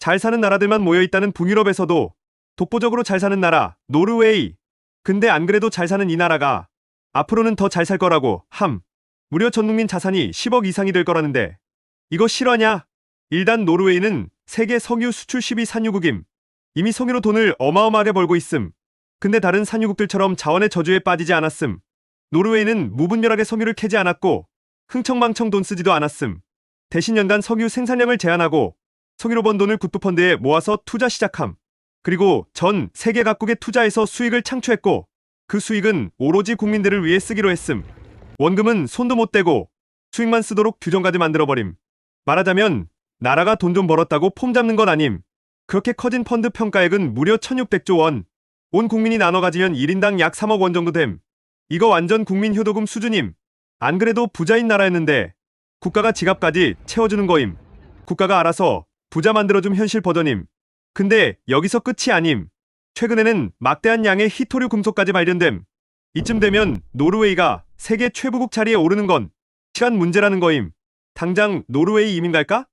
잘 사는 나라들만 모여 있다는 북유럽에서도 독보적으로 잘 사는 나라, 노르웨이. 근데 안 그래도 잘 사는 이 나라가 앞으로는 더 잘 살 거라고 함. 무려 전국민 자산이 10억 이상이 될 거라는데 이거 실화냐? 일단 노르웨이는 세계 석유 수출 10위 산유국임. 이미 석유로 돈을 어마어마하게 벌고 있음. 근데 다른 산유국들처럼 자원의 저주에 빠지지 않았음. 노르웨이는 무분별하게 석유를 캐지 않았고 흥청망청 돈 쓰지도 않았음. 대신 연간 석유 생산량을 제한하고 석유로 번 돈을 국부펀드에 모아서 투자 시작함. 그리고 전 세계 각국에 투자해서 수익을 창출했고 그 수익은 오로지 국민들을 위해 쓰기로 했음. 원금은 손도 못 대고 수익만 쓰도록 규정까지 만들어버림. 말하자면 나라가 돈 좀 벌었다고 폼 잡는 건 아님. 그렇게 커진 펀드 평가액은 무려 1600조 원. 온 국민이 나눠 가지면 1인당 약 3억 원 정도 됨. 이거 완전 국민 효도금 수준임. 안 그래도 부자인 나라였는데 국가가 지갑까지 채워주는 거임. 국가가 알아서 부자 만들어줌 현실 버전임. 근데 여기서 끝이 아님. 최근에는 막대한 양의 히토류 금속까지 발견됨. 이쯤 되면 노르웨이가 세계 최부국 자리에 오르는 건 시간 문제라는 거임. 당장 노르웨이 이민 갈까?